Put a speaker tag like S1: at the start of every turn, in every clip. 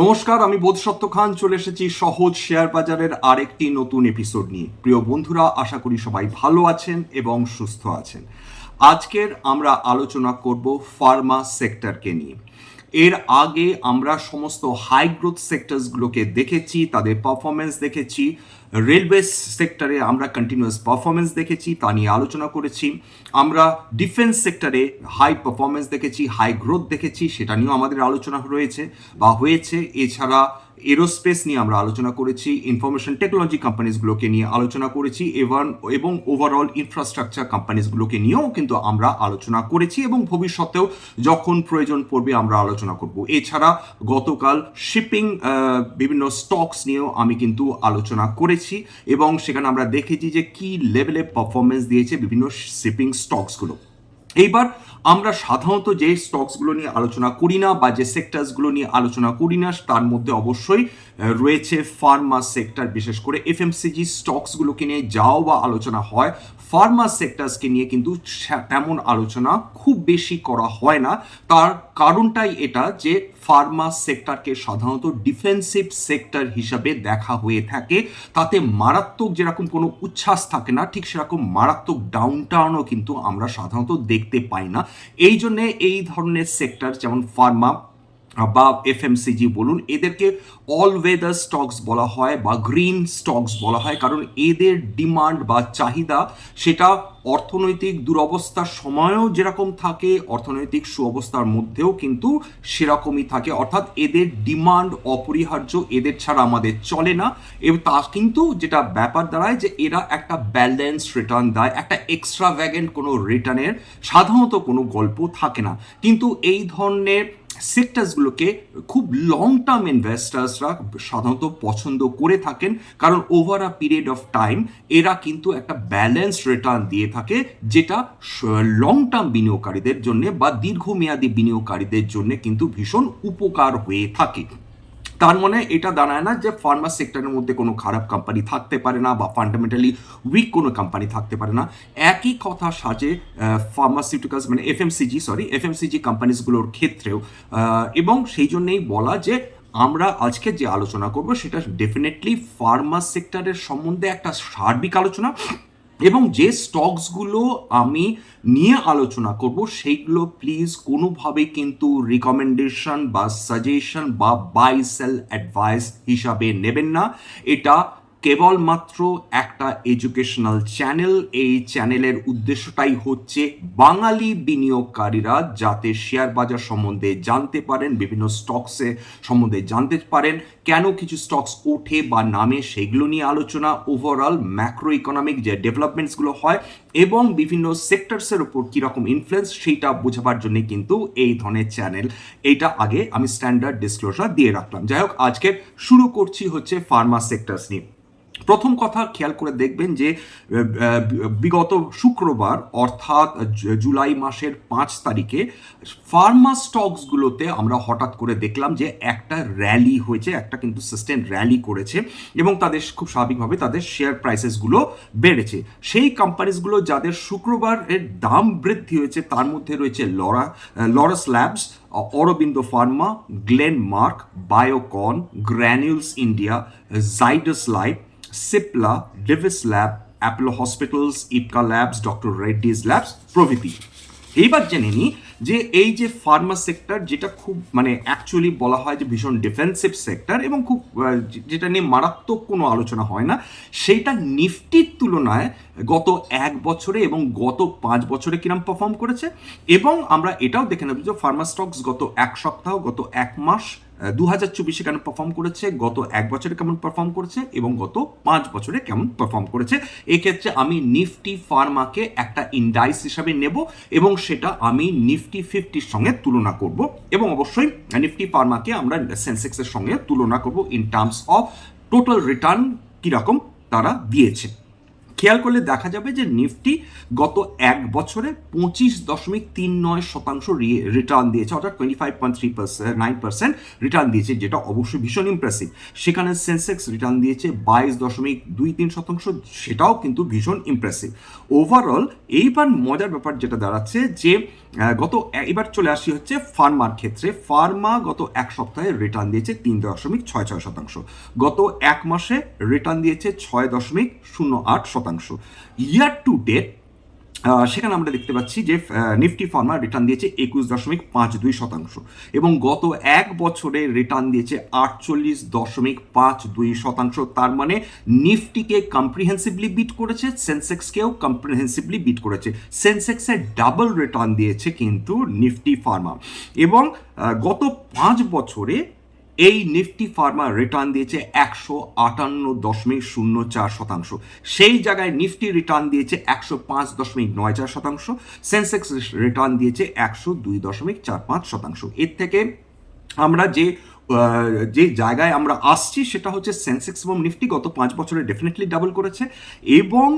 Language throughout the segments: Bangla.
S1: নমস্কার, আমি বোধসত্ত্ব খান। চলে এসেছি সহজ শেয়ার বাজারের আরেকটি নতুন এপিসোড নিয়ে। প্রিয় বন্ধুরা, আশা করি সবাই ভালো আছেন এবং সুস্থ আছেন। আজকের আমরা আলোচনা করব ফার্মা সেক্টরকে নিয়ে। এর আগে আমরা সমস্ত হাই গ্রোথ সেক্টরসগুলোকে দেখেছি, তাদের পারফরমেন্স দেখেছি রেলওয়ে সেক্টরে আমরা কন্টিনিউয়াস পারফরমেন্স দেখেছি, তা নিয়ে আলোচনা করেছি। আমরা ডিফেন্স সেক্টরে হাই পারফরমেন্স দেখেছি হাই গ্রোথ দেখেছি, সেটা নিয়েও আমাদের আলোচনা রয়েছে বা হয়েছে। এছাড়া এরোস্পেস নিয়ে আমরা আলোচনা করেছি ইনফরমেশন টেকনোলজি কোম্পানিজগুলোকে নিয়ে আলোচনা করেছি এবং এবং ওভারঅল ইনফ্রাস্ট্রাকচার কোম্পানিজগুলোকে নিয়েও কিন্তু আমরা আলোচনা করেছি এবং ভবিষ্যতেও যখন প্রয়োজন পড়বে আমরা আলোচনা করব। এছাড়া গতকাল শিপিং বিভিন্ন স্টকস নিয়েও আমি কিন্তু আলোচনা করেছি এবং সেখানে আমরা দেখেছি যে কি লেভেলে পারফরমেন্স দিয়েছে বিভিন্ন শিপিং স্টকসগুলো এইবার আমরা সাধারণত যে স্টকসগুলো নিয়ে আলোচনা করি না বা যে সেক্টরসগুলো নিয়ে আলোচনা করি না, তার মধ্যে অবশ্যই রয়েছে ফার্মা সেক্টর বিশেষ করে এফ এফএমসিজি স্টকসগুলোকে নিয়ে যাও বা আলোচনা হয়। ফার্মা সেক্টরসকে নিয়ে কিন্তু তেমন আলোচনা খুব বেশি করা হয় না। তার কারণটাই এটা যে ফার্মা সেক্টরকে সাধারণত ডিফেন্সিভ সেক্টর হিসাবে দেখা হয়ে থাকে। তাতে মারাত্মক যেরকম কোনো উচ্ছ্বাস থাকে না, ঠিক সেরকম মারাত্মক ডাউন টাউনও কিন্তু আমরা সাধারণত দেখতে পাই না। এই জন্যে এই ধরনের সেক্টর যেমন ফার্মা বা এফএমসিজি বলুন, এদেরকে অল ওয়েদার স্টকস বলা হয় বা গ্রিন স্টকস বলা হয়, কারণ এদের ডিমান্ড বা চাহিদা সেটা অর্থনৈতিক দুরবস্থার সময়ও যেরকম থাকে, অর্থনৈতিক সুঅবস্থার মধ্যেও কিন্তু সেরকমই থাকে। অর্থাৎ এদের ডিমান্ড অপরিহার্য, এদের ছাড়া আমাদের চলে না। এবং তা কিন্তু যেটা ব্যাপার দাঁড়ায় যে এরা একটা ব্যালেন্স রিটার্ন দেয়, একটা এক্সট্রা ভ্যাগেন্ট কোনো রিটার্নের সাধারণত কোনো গল্প থাকে না। কিন্তু এই ধরনের সেক্টরসগুলোকে খুব লং টার্ম ইনভেস্টার্সরা সাধারণত পছন্দ করে থাকেন। কারণ over a period of time এরা কিন্তু একটা ব্যালেন্স রিটার্ন দিয়ে থাকে, যেটা লং টার্ম বিনিয়োগকারীদের জন্য বা দীর্ঘমেয়াদী বিনিয়োগকারীদের জন্য কিন্তু ভীষণ উপকার হয়ে থাকে। তার মানে এটা দাঁড়ায় না যে ফার্মা সেক্টরের মধ্যে কোনো খারাপ কোম্পানি থাকতে পারে না বা ফান্ডামেন্টালি উইক কোনো কোম্পানি থাকতে পারে না। একই কথা সাজে ফার্মাসিউটিক্যালস মানে F FMCG sorry F FMCG কোম্পানিজগুলোর ক্ষেত্রেও। এবং সেই জন্যেই বলা যে আমরা আজকে যে আলোচনা করব সেটা ডেফিনেটলি ফার্মা সেক্টরের সম্বন্ধে একটা সার্বিক আলোচনা। এবং যে স্টকসগুলো আমি নিয়ে আলোচনা করব, সেইগুলো প্লিজ কোনোভাবে কিন্তু রিকমেন্ডেশন বা সাজেশন বা বাই সেল অ্যাডভাইস হিসাবে নেবেন না। এটা কেবলমাত্র একটা এডুকেশনাল চ্যানেল এই চ্যানেলের উদ্দেশ্যটাই হচ্ছে বাঙালি বিনিয়োগকারীরা যাতে শেয়ার বাজার সম্বন্ধে জানতে পারেন, বিভিন্ন স্টকসে সম্বন্ধে জানতে পারেন, কেন কিছু স্টকস ওঠে বা নামে সেগুলো নিয়ে আলোচনা ওভারঅল ম্যাক্রো ইকোনমিক যে ডেভেলপমেন্টসগুলো হয় এবং বিভিন্ন সেক্টরসের উপর কীরকম ইনফ্লুয়েন্স সেইটা বোঝাবার জন্য কিন্তু এই ধরনের চ্যানেল এইটা আগে আমি স্ট্যান্ডার্ড ডিসক্লোজার দিয়ে রাখলাম। যাই হোক, আজকে শুরু করছি হচ্ছে ফার্মা সেক্টরস নিয়ে। প্রথম কথা খেয়াল করে দেখবেন যে বিগত শুক্রবার অর্থাৎ জুলাই মাসের পাঁচ তারিখে ফার্মা স্টকসগুলোতে আমরা হঠাৎ করে দেখলাম যে একটা র্যালি হয়েছে, একটা কিন্তু সাস্টেন র্যালি করেছে এবং তাদের খুব স্বাভাবিকভাবে তাদের শেয়ার প্রাইসেসগুলো বেড়েছে। সেই কোম্পানিজগুলো যাদের শুক্রবার এর দাম বৃদ্ধি হয়েছে, তার মধ্যে রয়েছে Laura Laurus Labs, Aurobindo pharma, Glenmark, Biocon, Granules India, Zydus Life Cipla Divi's Lab Apollo Hospitals Ipca Labs doctor Reddy's Labs প্রভৃতি। এইবার জেনে নিই যে এই যে ফার্মা সেক্টর যেটা খুব মানে অ্যাকচুয়ালি বলা হয় যে ভীষণ ডিফেন্সিভ সেক্টর এবং খুব যেটা নিয়ে মারাত্মক কোনো আলোচনা হয় না সেইটা নিফটির তুলনায় গত এক বছরে এবং গত পাঁচ বছরে কিরম পারফর্ম করেছে এবং আমরা এটাও দেখে নেব যে ফার্মা স্টকস গত এক সপ্তাহ, গত এক মাস দু হাজার চব্বিশে কেমন পারফর্ম করেছে, গত এক বছরে কেমন পারফর্ম করেছে এবং গত পাঁচ বছরে কেমন পারফর্ম করেছে, এক্ষেত্রে আমি নিফটি ফার্মাকে একটা ইন্ডাইস হিসাবে নেব এবং সেটা আমি নিফটি ফিফটির সঙ্গে তুলনা করব এবং অবশ্যই নিফটি ফার্মাকে আমরা সেন্সেক্সের সঙ্গে তুলনা করব in terms of total return কীরকম তারা দিয়েছে। খেয়াল করলে দেখা যাবে যে নিফটি গত এক বছরে পঁচিশ দশমিক তিন নয় শতাংশ রিটার্ন দিয়েছে, অর্থাৎ twenty five point three percent nine percent return দিয়েছে, যেটা অবশ্যই ভীষণ ইমপ্রেসিভ সেখানে সেন্সেক্স রিটার্ন দিয়েছে বাইশ দশমিক দুই তিন শতাংশ, সেটাও কিন্তু ভীষণ ইমপ্রেসিভ ওভারঅল এইবার মজার ব্যাপার যেটা দাঁড়াচ্ছে যে গত এবার চলে আসি হচ্ছে ফার্মার ক্ষেত্রে। ফার্মা গত এক সপ্তাহে রিটার্ন দিয়েছে তিন দশমিক ছয় ছয় শতাংশ। গত এক মাসে রিটার্ন দিয়েছে ছয় দশমিক শূন্য আট শতাংশ। ইয়ার টু ডেট সেখানে আমরা দেখতে পাচ্ছি যে নিফটি ফার্মা রিটার্ন দিয়েছে একুশ দশমিক পাঁচ দুই শতাংশ এবং গত এক বছরে রিটার্ন দিয়েছে আটচল্লিশ দশমিক পাঁচ দুই শতাংশ। তার মানে নিফটিকে কম্প্রিহেন্সিভলি বিট করেছে সেন্সেক্সকেও কম্প্রিহেন্সিভলি বিট করেছে। সেন্সেক্সের ডাবল রিটার্ন দিয়েছে কিন্তু নিফটি ফার্মা এবং গত পাঁচ বছরে এই নিফটি ফার্মা রিটার্ন দিয়েছে একশো আটান্ন দশমিক শূন্য চার শতাংশ। সেই জায়গায় নিফটি রিটার্ন দিয়েছে একশো পাঁচ দশমিক নয় চার শতাংশ। সেন্সেক্স রিটার্ন দিয়েছে একশো দুই দশমিক চার পাঁচ শতাংশ। এর থেকে আমরা যে যে জায়গায় আমরা আসছি সেটা হচ্ছে সেন্সেক্স এবং নিফটি গত পাঁচ বছরে ডেফিনেটলি ডাবল করেছে এবং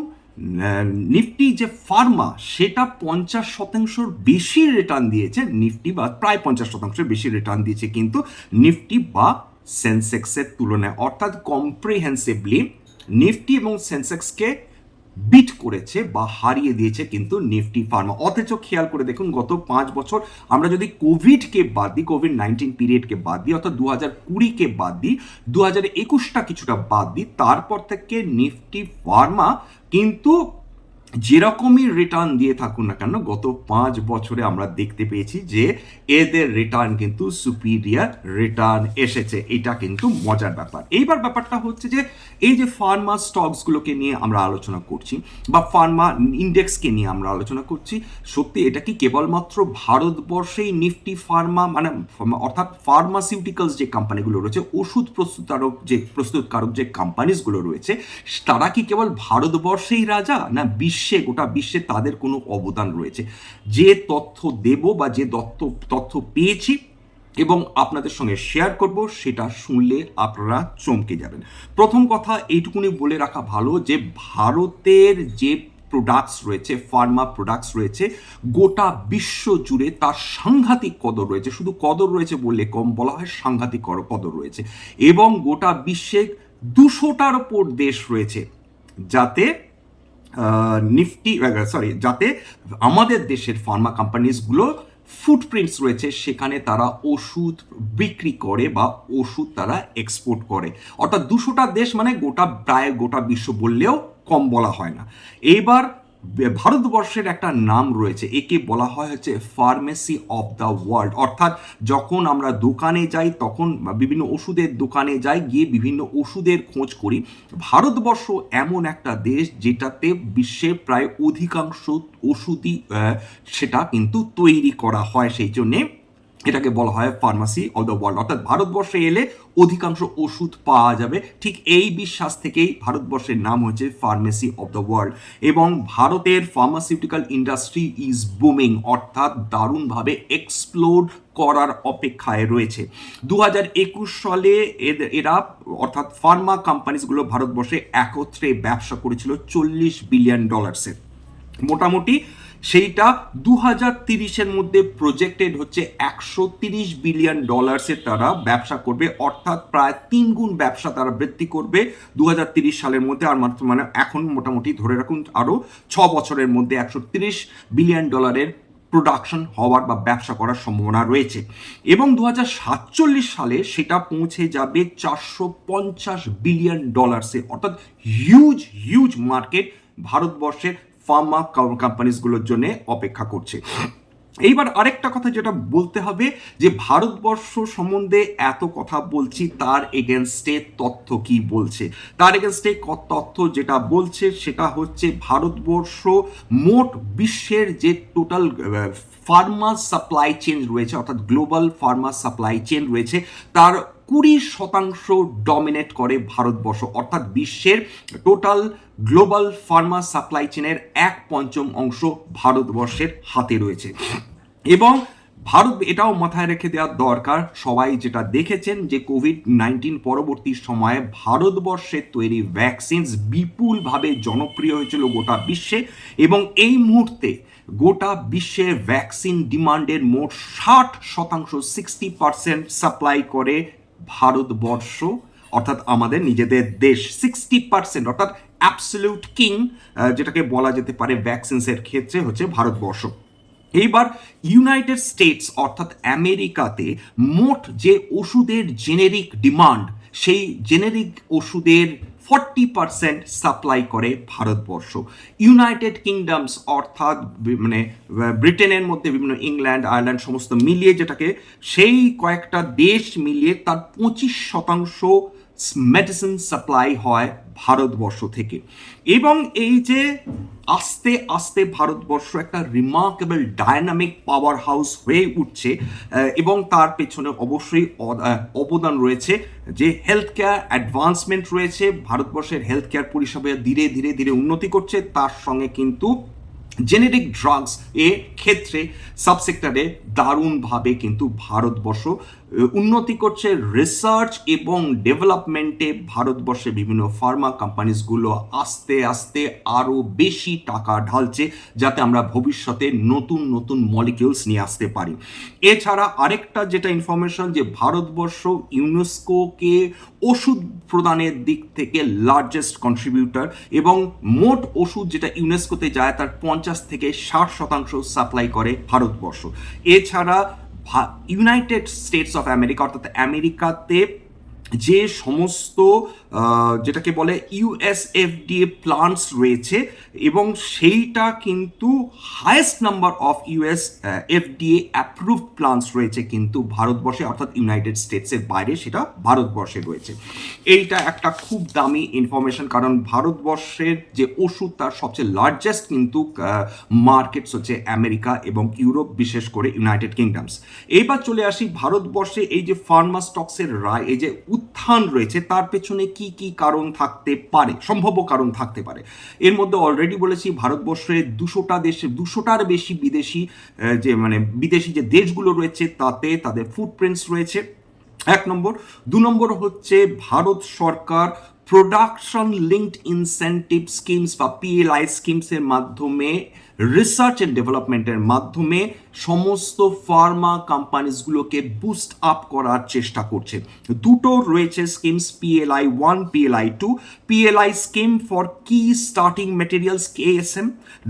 S1: নিফটি যে ফার্মা, সেটা পঞ্চাশ শতাংশর বেশি রিটার্ন দিয়েছে। নিফটি বা প্রায় পঞ্চাশ শতাংশের বেশি রিটার্ন দিয়েছে কিন্তু নিফটি বা সেন্সেক্সের তুলনায়। অর্থাৎ কম্প্রিহেন্সিভলি নিফটি এবং সেন্সেক্সকে বিট করেছে বা হারিয়ে দিয়েছে কিন্তু নিফটি ফার্মা। অথচ খেয়াল করে দেখুন, গত পাঁচ বছর আমরা যদি কোভিডকে বাদ দিই, কোভিড নাইন্টিন পিরিয়ডকে বাদ দিই, অর্থাৎ দু হাজার কুড়িকে বাদ দিই দু হাজার একুশটা কিছুটা বাদ দিই, তারপর থেকে নিফটি ফার্মা কিন্তু যেরকমই রিটার্ন দিয়ে থাকুন না কেন, গত পাঁচ বছরে আমরা দেখতে পেয়েছি যে এদের রিটার্ন কিন্তু সুপিরিয়ার রিটার্ন এসেছে। এটা কিন্তু মজার ব্যাপার। এইবার ব্যাপারটা হচ্ছে যে, এই যে ফার্মা স্টকসগুলোকে নিয়ে আমরা আলোচনা করছি, বা ফার্মা ইন্ডেক্সকে নিয়ে আমরা আলোচনা করছি, সত্যি এটা কি কেবলমাত্র ভারতবর্ষেই নিফটি ফার্মা মানে অর্থাৎ ফার্মাসিউটিক্যালস যে কোম্পানিগুলো রয়েছে, ওষুধ প্রস্তুতকারক যে প্রস্তুতকারক যে কোম্পানিসগুলো রয়েছে, তারা কি কেবল ভারতবর্ষেই রাজা, না বিশ্ব বিশ্বে, গোটা বিশ্বে তাদের কোনো অবদান রয়েছে। যে তথ্য দেব বা যে তথ্য তথ্য পেয়েছি এবং আপনাদের সঙ্গে শেয়ার করব, সেটা শুনলে আপনারা চমকে যাবেন। প্রথম কথা এইটুকুনি বলে রাখা ভালো যে ভারতের যে প্রোডাক্টস রয়েছে ফার্মা প্রোডাক্টস রয়েছে, গোটা বিশ্ব জুড়ে তার সাংঘাতিক কদর রয়েছে। শুধু কদর রয়েছে বললে কম বলা হয়, সাংঘাতিক কদর রয়েছে। এবং গোটা বিশ্বে দুশোটার ওপর দেশ রয়েছে, যাতে নিফটি সরি যাতে আমাদের দেশের ফার্মা কোম্পানিজগুলো ফুটপ্রিন্টস রয়েছে, সেখানে তারা ওষুধ বিক্রি করে বা ওষুধ তারা এক্সপোর্ট করে। অর্থাৎ দুশোটা দেশ মানে গোটা প্রায় গোটা বিশ্ব বললেও কম বলা হয় না। এইবার ভারতবর্ষের একটা নাম রয়েছে, একে বলা হয় হচ্ছে ফার্মেসি অফ দ্য ওয়ার্ল্ড অর্থাৎ যখন আমরা দোকানে যাই, তখন বিভিন্ন ওষুধের দোকানে যাই, গিয়ে বিভিন্ন ওষুধের খোঁজ করি। ভারতবর্ষ এমন একটা দেশ যেটাতে বিশ্বের প্রায় অধিকাংশ ওষুধই সেটা কিন্তু তৈরি করা হয়। সেই জন্যে এটাকে বলা হয় ফার্মাসি অফ দ্য ওয়ার্ল্ড অর্থাৎ ভারতবর্ষে এলে অধিকাংশ ওষুধ পাওয়া যাবে। ঠিক এই বিশ্বাস থেকেই ভারতবর্ষের নাম হয়েছে ফার্মেসি অফ দ্য ওয়ার্ল্ড। এবং ভারতের ফার্মাসিউটিক্যাল ইন্ডাস্ট্রি ইজ বুমিং, অর্থাৎ দারুণভাবে এক্সপ্লোর করার অপেক্ষায় রয়েছে। দু হাজার একুশ সালে এরা, অর্থাৎ ফার্মা কোম্পানিজগুলো ভারতবর্ষে একত্রে ব্যবসা করেছিল চল্লিশ বিলিয়ন ডলার্সের মোটামুটি সেইটা দু হাজার তিরিশের মধ্যে প্রজেক্টেড হচ্ছে একশো তিরিশ বিলিয়ন ডলার্সের তারা ব্যবসা করবে, অর্থাৎ প্রায় তিন গুণ ব্যবসা তারা বৃদ্ধি করবে দু হাজার তিরিশ সালের মধ্যে, আর মাত্র মানে এখন মোটামুটি ধরে রাখুন আরও ছ বছরের মধ্যে একশো তিরিশ বিলিয়ন ডলারের প্রোডাকশন হওয়ার বা ব্যবসা করার সম্ভাবনা রয়েছে। এবং দু হাজার সাতচল্লিশ সালে সেটা পৌঁছে যাবে চারশো পঞ্চাশ বিলিয়ন ডলার্সে অর্থাৎ হিউজ হিউজ মার্কেট ভারতবর্ষের ফার্মা কোম্পানিজগুলোর জন্য অপেক্ষা করছে। এইবার আরেকটা কথা যেটা বলতে হবে যে, ভারতবর্ষ সম্বন্ধে এত কথা বলছি, তার এগেনস্টে তথ্য কি বলছে? তার এগেনস্টে তথ্য যেটা বলছে, সেটা হচ্ছে ভারতবর্ষ মোট বিশ্বের যে টোটাল ফার্মা সাপ্লাই চেন রয়েছে, অর্থাৎ গ্লোবাল ফার্মা সাপ্লাই চেন রয়েছে, তার কুড়ি শতাংশ ডমিনেট করে ভারতবর্ষ, অর্থাৎ বিশ্বের টোটাল গ্লোবাল ফার্মা সাপ্লাই চেনের এক পঞ্চম অংশ ভারতবর্ষের হাতে রয়েছে। এবং ভারত, এটাও মাথায় রেখে দেওয়ার দরকার, সবাই যেটা দেখেছেন যে কোভিড নাইন্টিন পরবর্তী সময়ে ভারতবর্ষের তৈরি ভ্যাকসিনস বিপুলভাবে জনপ্রিয় হয়েছিল গোটা বিশ্বে এবং এই মুহূর্তে গোটা বিশ্বের ভ্যাকসিন ডিমান্ডের মোট ষাট শতাংশ সিক্সটি পার্সেন্ট সাপ্লাই করে ভারতবর্ষ, অর্থাৎ আমাদের নিজেদের দেশ সিক্সটি পার্সেন্ট অর্থাৎ অ্যাবসলিউট কিং যেটাকে বলা যেতে পারে ভ্যাকসিনসের ক্ষেত্রে হচ্ছে ভারতবর্ষ। এইবার ইউনাইটেড স্টেটস অর্থাৎ আমেরিকাতে মোট যে ওষুধের জেনেরিক ডিমান্ড সেই জেনেরিক ওষুধের ফর্টি পার্সেন্ট সাপ্লাই করে ভারতবর্ষ। ইউনাইটেড কিংডমস অর্থাৎ মানে ব্রিটেনের মধ্যে বিভিন্ন ইংল্যান্ড, আয়ারল্যান্ড সমস্ত মিলিয়ে যেটাকে সেই কয়েকটা দেশ মিলিয়ে তার পঁচিশ শতাংশ মেডিসিন সাপ্লাই হয় ভারতবর্ষ থেকে। এবং এই যে আস্তে আস্তে ভারতবর্ষ একটা রিমার্কেবল ডায়নামিক পাওয়ার হাউস হয়ে উঠছে এবং তার পেছনে অবশ্যই অবদান রয়েছে যে হেলথ কেয়ার অ্যাডভান্সমেন্ট রয়েছে, ভারতবর্ষের হেলথ কেয়ার পরিষেবা ধীরে ধীরে ধীরে উন্নতি করছে। তার সঙ্গে কিন্তু জেনেটিক ড্রাগস এ ক্ষেত্রে সাবসেক্টরে দারুণভাবে কিন্তু ভারতবর্ষ উন্নতি করছে রিসার্চ এবং ডেভেলপমেন্টে ভারতবর্ষে বিভিন্ন ফার্মা কোম্পানিজগুলো আস্তে আস্তে আরও বেশি টাকা ঢালছে যাতে আমরা ভবিষ্যতে নতুন নতুন মলিকিউলস নিয়ে আসতে পারি। এছাড়া আরেকটা যেটা ইনফরমেশন যে ভারতবর্ষ ইউনেস্কোকে ওষুধ প্রদানের দিক থেকে লার্জেস্ট কন্ট্রিবিউটর এবং মোট ওষুধ যেটা ইউনেস্কোতে যায় তার পঞ্চাশ থেকে ষাট শতাংশ সাপ্লাই করে ভারতবর্ষ। এছাড়া ইউনাইটেড স্টেটস অফ আমেরিকা অর্থাৎ আমেরিকাতে যে সমস্ত যেটাকে বলে ইউএসএফডিএ প্লান্টস রয়েছে এবং সেইটা কিন্তু highest number of US FDA approve plants রয়েছে কিন্তু ভারতবর্ষে, অর্থাৎ ইউনাইটেড স্টেটসের বাইরে সেটা ভারতবর্ষে রয়েছে। এইটা একটা খুব দামি ইনফরমেশন কারণ ভারতবর্ষের যে ওষুধ, তার সবচেয়ে লার্জেস্ট কিন্তু মার্কেটস হচ্ছে আমেরিকা এবং ইউরোপ, বিশেষ করে ইউনাইটেড কিংডমস এইবার চলে আসি ভারতবর্ষে এই যে ফার্মা স্টকসের রায়, এই যে উত্থান রয়েছে, তার পেছনে কি কি কি কারণ থাকতে পারে, সম্ভাব্য কারণ থাকতে পারে। এর মধ্যে অলরেডি বলেছি ভারতবর্ষে দুশোটা দেশে, দুশোটার বেশি বিদেশি যে মানে বিদেশি যে দেশগুলো রয়েছে, তাতে তাদের ফুটপ্রিন্টস রয়েছে। এক নম্বর। দু নম্বর হচ্ছে ভারত সরকার প্রোডাকশন লিঙ্কড ইনসেন্টিভ স্কিমস বা পিএলআই স্কিমসের মাধ্যমে রিসার্চ অ্যান্ড ডেভেলপমেন্টের মাধ্যমে সমস্ত ফার্মা কোম্পানিজগুলোকে বুস্ট আপ করার চেষ্টা করছে। দুটো রয়েছে schemes PLI one PLI two PLI scheme for key starting materials KSM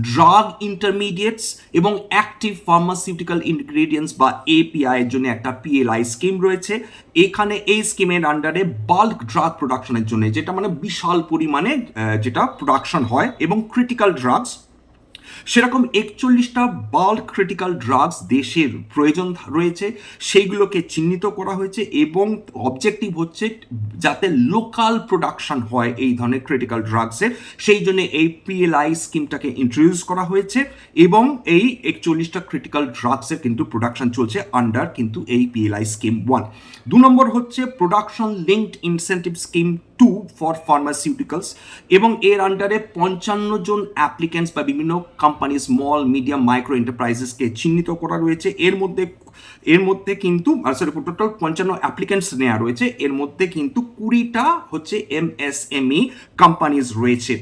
S1: drug intermediates এবং অ্যাক্টিভ ফার্মাসিউটিক্যাল ইনগ্রেডিয়েন্টস বা এপিআই এর জন্য একটা পিএলআই স্কিম রয়েছে। এখানে এই স্কিমের আন্ডারে বাল্ক ড্রাগ প্রোডাকশনের জন্য যেটা মানে বিশাল পরিমাণে যেটা প্রোডাকশন হয় এবং ক্রিটিক্যাল ড্রাগস সেরকম একচল্লিশটা বাল্ক ক্রিটিক্যাল ড্রাগস দেশের প্রয়োজন রয়েছে, সেইগুলোকে চিহ্নিত করা হয়েছে এবং অবজেক্টিভ হচ্ছে যাতে লোকাল প্রোডাকশন হয় এই ধরনের ক্রিটিক্যাল ড্রাগসের সেই জন্য এই পিএলআই স্কিমটাকে ইন্ট্রোডিউস করা হয়েছে এবং এই একচল্লিশটা ক্রিটিক্যাল ড্রাগসের কিন্তু প্রোডাকশন চলছে আন্ডার কিন্তু এই পিএলআই স্কিম ওয়ান দু নম্বর হচ্ছে production linked incentive scheme two for pharmaceuticals এবং এর আন্ডারে পঞ্চান্ন জন অ্যাপ্লিক্যান্টস বা বিভিন্ন কোম্পানি স্মল মিডিয়াম মাইক্রো এন্টারপ্রাইজেসকে চিহ্নিত করা রয়েছে। এর মধ্যে এর মধ্যে কিন্তু সরি টোটাল পঞ্চান্ন অ্যাপ্লিকেন্টস নেওয়া রয়েছে। এর মধ্যে কিন্তু কুড়িটা হচ্ছে এমএসএমই কোম্পানিজ রয়েছে।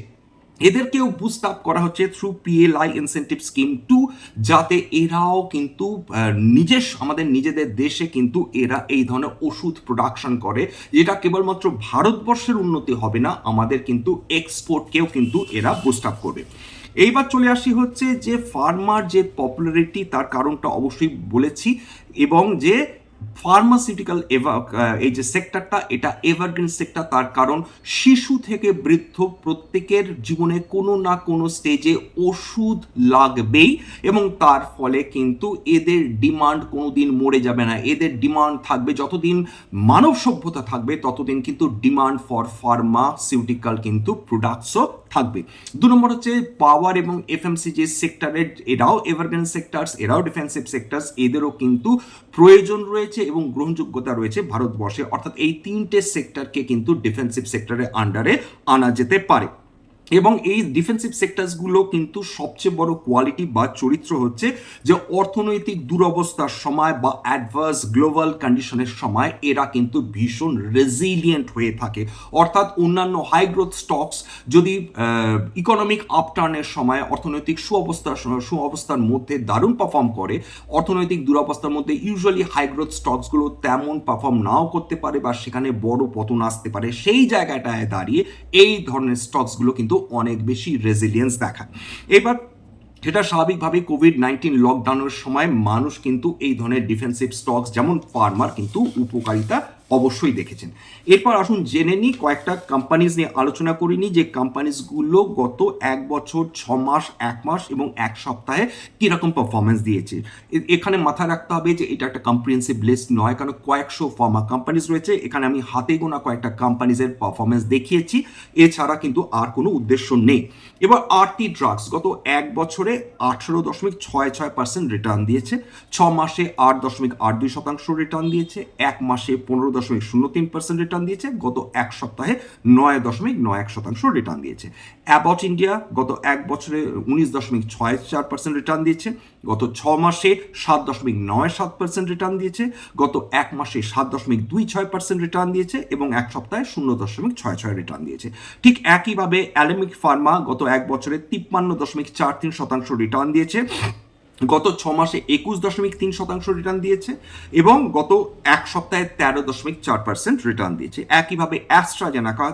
S1: এদেরকেও বুস্ট আপ করা হচ্ছে through PLI incentive scheme two যাতে এরাও কিন্তু নিজস্ব আমাদের নিজেদের দেশে কিন্তু এরা এই ধরনের ওষুধ প্রোডাকশন করে, যেটা কেবলমাত্র ভারতবর্ষের উন্নতি হবে না, আমাদের কিন্তু এক্সপোর্টকেও কিন্তু এরা বুস্ট আপ করবে। এইবার চলে আসি হচ্ছে যে ফার্মার যে পপুলারিটি তার কারণটা অবশ্যই বলেছি, এবং যে ফার্মাসিউটিক্যাল এই যে সেক্টরটা এটা এভারগ্রিন সেক্টর তার কারণ শিশু থেকে বৃদ্ধ প্রত্যেকের জীবনে কোনো না কোনো স্টেজে ওষুধ লাগবেই এবং তার ফলে কিন্তু এদের ডিমান্ড কোনো দিন মরে যাবে না। এদের ডিমান্ড থাকবে, যতদিন মানব সভ্যতা থাকবে, ততদিন কিন্তু ডিমান্ড ফর ফার্মাসিউটিক্যাল কিন্তু প্রোডাক্টসও থাকবে। দু নম্বর হচ্ছে পাওয়ার এবং এফএমসিজি সেক্টরের এরাও এভারগ্রিন সেক্টরস এরাও ডিফেন্সিভ সেক্টরস এদেরও কিন্তু প্রয়োজন রয়েছে এবং গ্রহণযোগ্যতা রয়েছে ভারতবর্ষে। অর্থাৎ এই তিনটে সেক্টরকে কিন্তু ডিফেন্সিভ সেক্টরের আন্ডারে আনা যেতে পারে। এবং এই ডিফেন্সিভ সেক্টরসগুলো কিন্তু সবচেয়ে বড় কোয়ালিটি বা চরিত্র হচ্ছে যে অর্থনৈতিক দুরবস্থার সময় বা অ্যাডভার্স গ্লোবাল কন্ডিশনের সময় এরা কিন্তু ভীষণ রেজিলিয়েন্ট হয়ে থাকে। অর্থাৎ অন্যান্য হাই গ্রোথ স্টকস যদি ইকোনমিক আপটার্নের সময় অর্থনৈতিক সুঅবস্থার সুঅবস্থার মধ্যে দারুণ পারফর্ম করে, অর্থনৈতিক দুরবস্থার মধ্যে ইউজুয়ালি হাই গ্রোথ স্টকসগুলো তেমন পারফর্ম নাও করতে পারে বা সেখানে বড় পতন আসতে পারে, সেই জায়গাটায় দাঁড়িয়ে এই ধরনের স্টকসগুলো কিন্তু অনেক বেশি রেজিলিয়েন্স দেখায়। এবার সেটা স্বাভাবিকভাবে কোভিড নাইন্টিন লকডাউনের সময় মানুষ কিন্তু এই ধরনের ডিফেন্সিভ স্টকস যেমন ফার্মার কিন্তু উপকারিতা অবশ্যই দেখেছেন। এরপর আসুন জেনে নিই কয়েকটা কোম্পানিজ নিয়ে আলোচনা করিনি যে কোম্পানিজগুলো গত এক বছর, ছ মাস, এক মাস এবং এক সপ্তাহে কীরকম পারফরমেন্স দিয়েছে। এখানে মাথায় রাখতে হবে যে এটা একটা কম্প্রিহেন্সিভ লিস্ট নয়, কারণ কয়েকশো ফার্মা কোম্পানিজ রয়েছে। এখানে আমি হাতে গোনা কয়েকটা কোম্পানিজের পারফরমেন্স দেখিয়েছি। এছাড়া কিন্তু আর কোনো উদ্দেশ্য নেই। এবার আরটি ড্রাগস গত এক বছরে আঠেরো দশমিক ছয় ছয় পার্সেন্ট রিটার্ন দিয়েছে। ছ মাসে আট দশমিক আট দুই শতাংশ রিটার্ন দিয়েছে। এক মাসে পনেরো দশমিক শূন্য তিন পার্সেন্ট রিটার্ন দিয়েছে, গত এক সপ্তাহে নয় দশমিক নয় এক শতাংশ রিটার্ন দিয়েছে। অ্যাবট ইন্ডিয়া গত এক বছরে উনিশ দশমিক ছয় চার পার্সেন্ট রিটার্ন দিয়েছে, গত ছ মাসে সাত দশমিক নয় সাত পার্সেন্ট রিটার্ন দিয়েছে, গত এক মাসে সাত দশমিক দুই ছয় পার্সেন্ট রিটার্ন দিয়েছে এবং এক সপ্তাহে শূন্য দশমিক ছয় ছয় রিটার্ন দিয়েছে। ঠিক একইভাবে অ্যালেমিক ফার্মা গত এক বছরে তিপ্পান্ন দশমিক চার তিন শতাংশ রিটার্ন দিয়েছে। গত ছ মাসে একুশ দশমিক তিন শতাংশ রিটার্ন দিয়েছে এবং গত এক সপ্তাহে তেরো দশমিক চার পার্সেন্ট রিটার্ন দিয়েছে। একইভাবে অ্যাস্ট্রাজেনাকা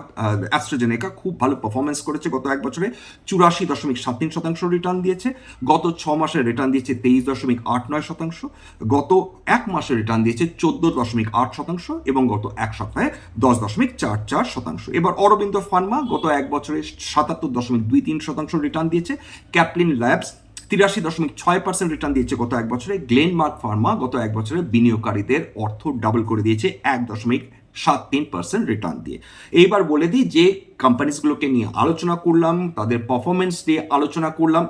S1: অ্যাস্ট্রাজেনেকা খুব ভালো পারফরমেন্স করেছে। গত এক বছরে চুরাশি দশমিক সাত তিন শতাংশ রিটার্ন দিয়েছে। গত ছ মাসে রিটার্ন দিয়েছে তেইশ দশমিক আট নয় শতাংশ। গত এক মাসে রিটার্ন দিয়েছে চোদ্দ দশমিক আট শতাংশ এবং গত এক সপ্তাহে দশ দশমিক চার চার শতাংশ। এবার অরবিন্দ ফার্মা গত এক বছরে সাতাত্তর দশমিক দুই তিন শতাংশ রিটার্ন দিয়েছে। ক্যাপলিন ল্যাবস তিরাশি দশমিক ছয় পার্সেন্ট রিটার্ন দিয়েছে গত এক বছরে। গ্লেন মার্ক ফার্মা গত এক বছরে বিনিয়োগকারীদের অর্থ ডাবল করে দিয়েছে এক দশমিক সাত তিন পার্সেন্ট রিটার্ন দিয়ে। এইবার বলে দিই যে কোম্পানিজগুলোকে নিয়ে আলোচনা করলাম, তাদের পারফরমেন্স নিয়ে আলোচনা করলাম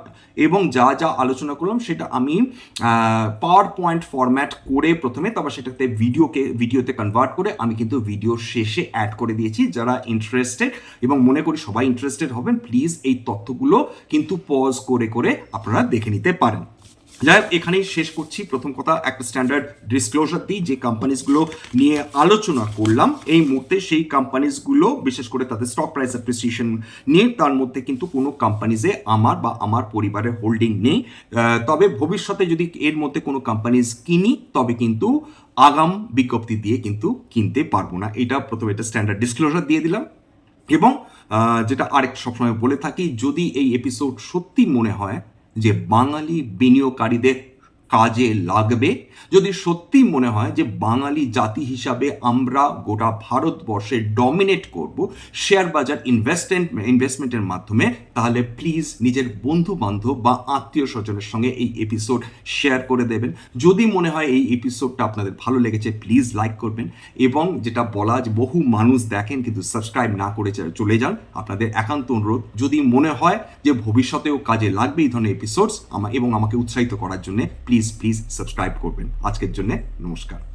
S1: এবং যা যা আলোচনা করলাম সেটা আমি পাওয়ার পয়েন্ট ফরম্যাট করে প্রথমে, তারপর সেটাতে ভিডিওকে ভিডিওতে কনভার্ট করে আমি কিন্তু ভিডিও শেষে অ্যাড করে দিয়েছি। যারা ইন্টারেস্টেড এবং মনে করি সবাই ইন্টারেস্টেড হবেন প্লিজ এই তথ্যগুলো কিন্তু পজ করে করে আপনারা দেখে নিতে পারেন। যাই হোক, এখানেই শেষ করছি। প্রথম কথা, একটা স্ট্যান্ডার্ড ডিসক্লোজার দিই, যে কোম্পানিজগুলো নিয়ে আলোচনা করলাম। এই মুহূর্তে সেই কোম্পানিজগুলো বিশেষ করে তাদের স্টক প্রাইস অ্যাপ্রিসিয়েশন নিয়ে, তার মধ্যে কিন্তু কোনো কোম্পানিজে আমার বা আমার পরিবারের হোল্ডিং নেই। তবে ভবিষ্যতে যদি এর মধ্যে কোনো কোম্পানিজ কিনি, তবে কিন্তু আগাম বিজ্ঞপ্তি দিয়ে কিন্তু কিনতে পারব না। এটা প্রথমে একটা স্ট্যান্ডার্ড ডিসক্লোজার দিয়ে দিলাম। এবং যেটা আরেক সবসময় বলে থাকি, যদি এই এপিসোড সত্যি মনে হয় যে বাঙালি বিনিয়োগকারীদের কাজে লাগবে। যদি সত্যি মনে হয় যে বাঙালি জাতি হিসাবে আমরা গোটা ভারতবর্ষে ডমিনেট করব শেয়ার বাজার ইনভেস্টমেন্ট ইনভেস্টমেন্টের মাধ্যমে, তাহলে প্লিজ নিজের বন্ধু বান্ধব বা আত্মীয় স্বজনের সঙ্গে এই এপিসোড শেয়ার করে দেবেন। যদি মনে হয় এই এপিসোডটা আপনাদের ভালো লেগেছে প্লিজ লাইক করবেন এবং যেটা বলা যে বহু মানুষ দেখেন কিন্তু সাবস্ক্রাইব না করে চলে যান। আপনাদের একান্ত অনুরোধ, যদি মনে হয় যে ভবিষ্যতেও কাজে লাগবে এই ধরনের এপিসোডস আমা এবং আমাকে উৎসাহিত করার জন্য প্লিজ প্লিজ সাবস্ক্রাইব করবেন আজকের জন্য নমস্কার